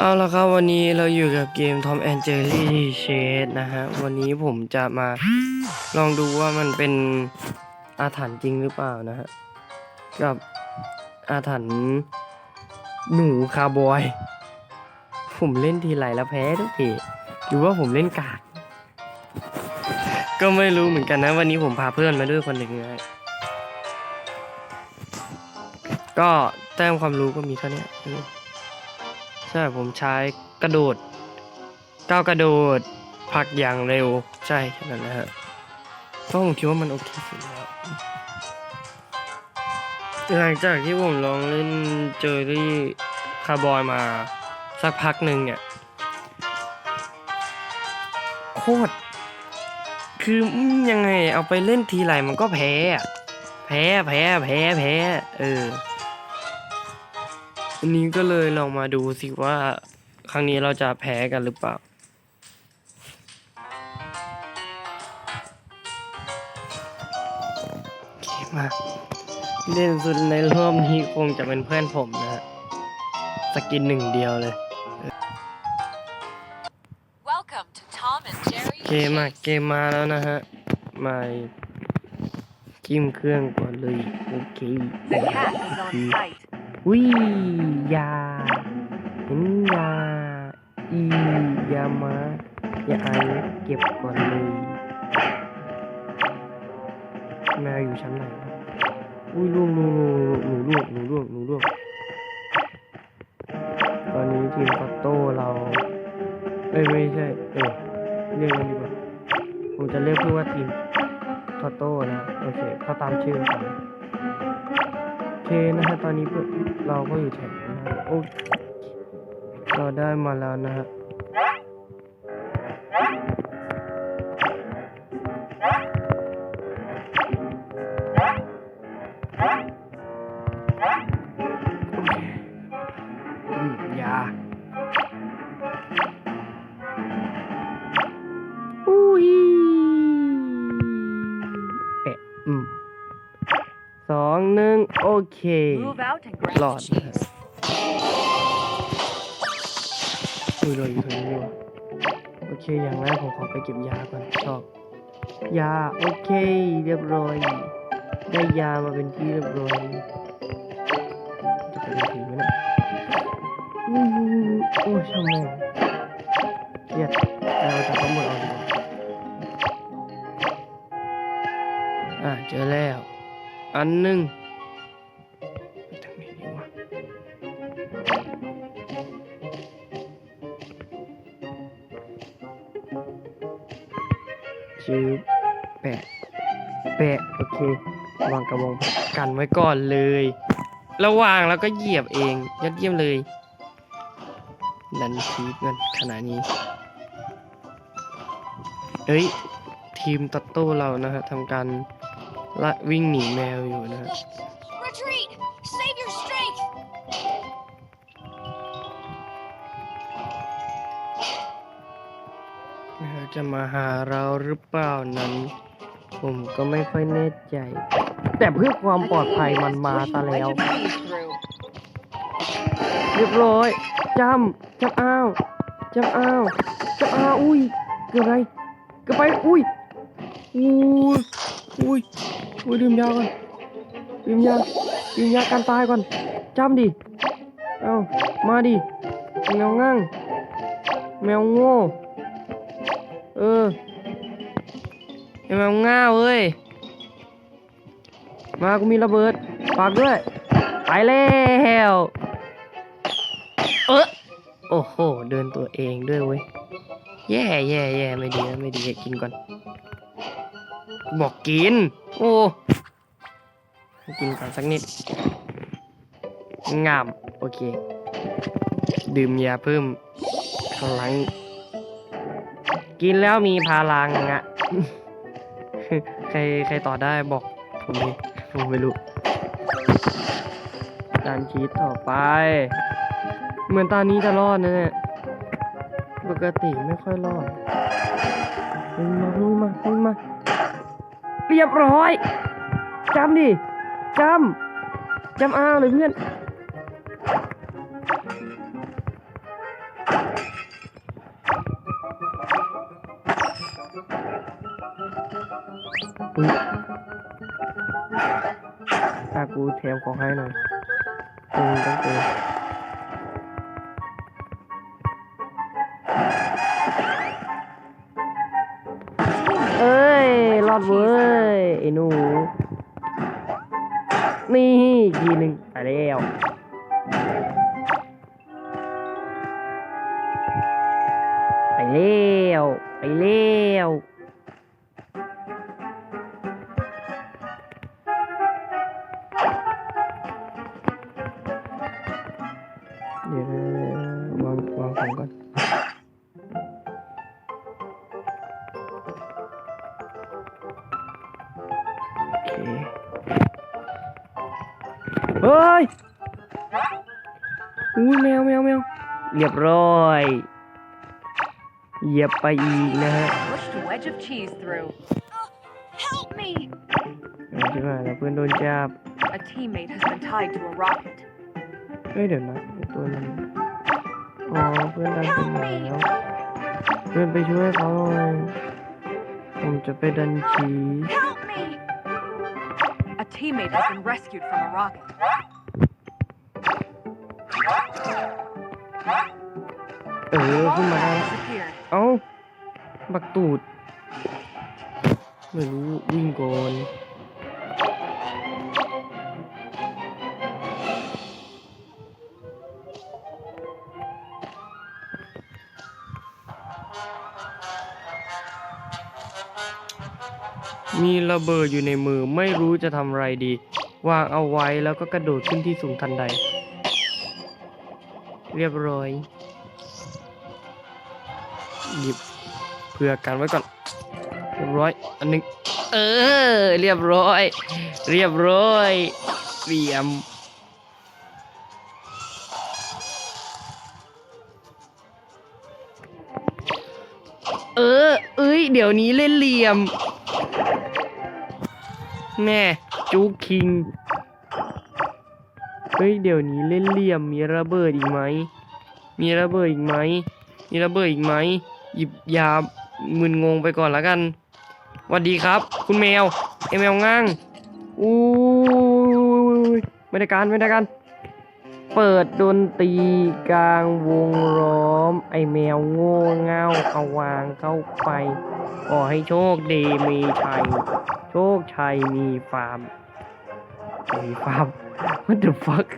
เอาละครับวันนี้เราอยู่กับเกม Tom and Jerry Chase นะฮะ วันนี้ผมจะมาลองดูว่ามันเป็นอาถรรพ์จริงหรือเปล่านะฮะ กับอาถรรพ์หนูคาร์บอย ผมเล่นทีไรแล้วแพ้ทุกทีหรือว่าผมเล่นกาก ก็ไม่รู้เหมือนกันนะ วันนี้ผมพาเพื่อนมาด้วยคนหนึ่งนะก็แต้มความรู้ก็มีเท่านี้ ใช่ผมใช้กระโดดก้าวกระโดดผลักอย่างเร็วใช่แค่นั้นนะฮะเพราะผมคิดว่ามันโอเคสุดแล้วหลังจากที่ผมลองเล่นเจอรี่คาร์บอยมาสักพักหนึ่งเนี่ยโคตรคือยังไงเอาไปเล่นทีไรมันก็แพ้ แพ้แพ้แพ้แพ้ เออ วันนี้ก็เลยลองมาดูสิว่า ครั้งนี้เราจะแพ้กันหรือเปล่า โอเคมาเล่นสุดในรอบนี้คงจะเป็นเพื่อนผมนะฮะสกินหนึ่งเดียวเลย Welcome to Tom and Jerry เกมมาเกมมาแล้วนะฮะ มาจิ้มเครื่องก่อนเลย โอเค วิยาเห็นยาอียามายาไอเก็บก่อนเลยแมวอยู่ชั้นไหนอุ้ยล่วงล่วงล่วงหนูล่วงหนูล่วงหนูล่วงตอนนี้ทีมปัตโต้เราเอ้ยไม่ใช่ เออเรียกกันดีกว่าผมจะเรียกเพื่อว่าทีมทอโต้นะโอเคเขาตามชื่อผมโอ เคนะฮะตอนนี้เพื่อนเราก็อยู่แถวนะฮะโอ้เราได้มาแล้วนะฮะอืมยาอุ้ย หนึ่งโอเค Move out and grab Lord. the cheese. อุ้ยเราอยู่ตรงนี้ว่ะโอเค อย่างแรกผมขอไปเก็บยาก่อนชอบ ยา โอเค เรียบร้อย ได้ยามาเป็นที่เรียบร้อยจะไปถึงไหมเนี่ยอุ้ยโอ้ยช่างแม่งเครียดเราจะทั้งหมดเอาดีกว่าอะเจอแล้ว อันหนึ่ง แปะโอเควางกระบองกันไว้ก่อนเลยระวางแล้วก็เหยียบเองยอดเยี่ยมเลยดันชีสกันขนาดนี้เอ้ยทีมตัตโต้เรานะฮะทำการละวิ่งหนีแมวอยู่นะฮะ Retreat! Save your strength! แมวจะมาหาเราหรือเปล่านั้น ผมก็ไม่ค่อยแน่ใจ แต่เพื่อความปลอดภัยมันมาซะแล้ว เรียบร้อยจำจำอ้าวจำอ้าวจำอ้าวอุ้ยเกือบไรเกือบไปอุ้ยอุ้ยอุ้ยอุ้ยดื่มยาก่อนดื่มยาดื่มยาการตายก่อนจำดิเอามาดิแมวงั่งแมวโง่เออ ไอ้แมง่าเว้ย มากูมีระเบิดฝากด้วย ไปแล้วเออโอ้โห เดินตัวเองด้วยเว้ย แย่แย่แย่ไม่ดีนะไม่ดีกินก่อน บอกกิน โอ้กินก่อนสักนิด งาม โอเค ดื่มยาเพิ่มพลัง กินแล้วมีพลังอะ ใครใครต่อได้บอกผมดิผมไม่รู้การชีตต่อไป เหมือนตอนนี้จะรอดนะเนี่ยปกติไม่ค่อยรอดลุยมาลุยมาลุยมาเรียบร้อยจำดิจำจำอ้าวเลยเพื่อน อุ๊ยถ้ากูแถมของให้หน่อยตรงต้องเจอเอ้ย รอดเว้ย ไอ้หนู นี่ทีหนึ่งไปแล้วไปแล้วไปแล้ว เคเฮ้ยอุ้ยแมวแมวแมวเรียบร้อยเหยียบไปอีกนะฮะ Pushed a wedge of cheese through. help me! เอาชิบหายแล้วเพื่อนโดนจับ A teammate has been tied to a rocket. เฮ้ยเดี๋ยวนะไอ้ตัวนั้น อ๋อเพื่อนดันไปไหนแล้วเพื่อนไปช่วยเขาหน่อยผมจะไปดันชี Help me! A teammate has been rescued from a rocket. เออ ขึ้นมาได้ Disappeared. เอ้า บักตูด ไม่รู้ วิ่งก่อน มีระเบิดอยู่ในมือไม่รู้จะทำอะไรดี วางเอาไว้แล้วก็กระโดดขึ้นที่สูงทันใด เรียบร้อย หยิบเพื่อกันไว้ก่อน เรียบร้อย อันหนึง เออ เรียบร้อย เรียบร้อยเรียมเออ เอ้ย เดี๋ยวนี้เล่นเหลี่ยม แม่จูกคิง เฮ้ยเดี๋ยวนี้เล่นเหลี่ยมมีระเบิดอีกไหม มีระเบิดอีกไหม มีระเบิดอีกไหม หยิบยามึนงงไปก่อนแล้วกันสวัสดีครับ คุณแมวไอแมวง้างอู้ยไม่ได้การไม่ได้การ เปิดดนตรีกลางวงล้อม ไอแมวโง่เง่าเอาวางเข้าไปขอให้โชคดีมีชัย โชคชัยมีฟาร์ม มีฟาร์ม what the fuck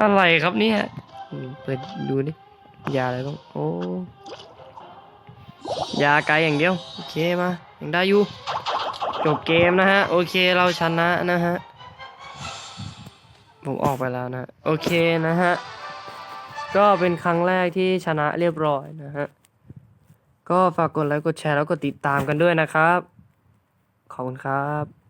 อะไรครับเนี่ย เปิดดูดิยาอะไรบ้างโอ้ยาไกลอย่างเดียว โอเคมายังได้อยู่ จบเกมนะฮะ โอเคเราชนะนะฮะ ผมออกไปแล้วนะ โอเคนะฮะ ก็เป็นครั้งแรกที่ชนะเรียบร้อยนะฮะ ก็ฝากกดไลค์กดแชร์แล้วกดติดตามกันด้วยนะครับ ขอบคุณครับ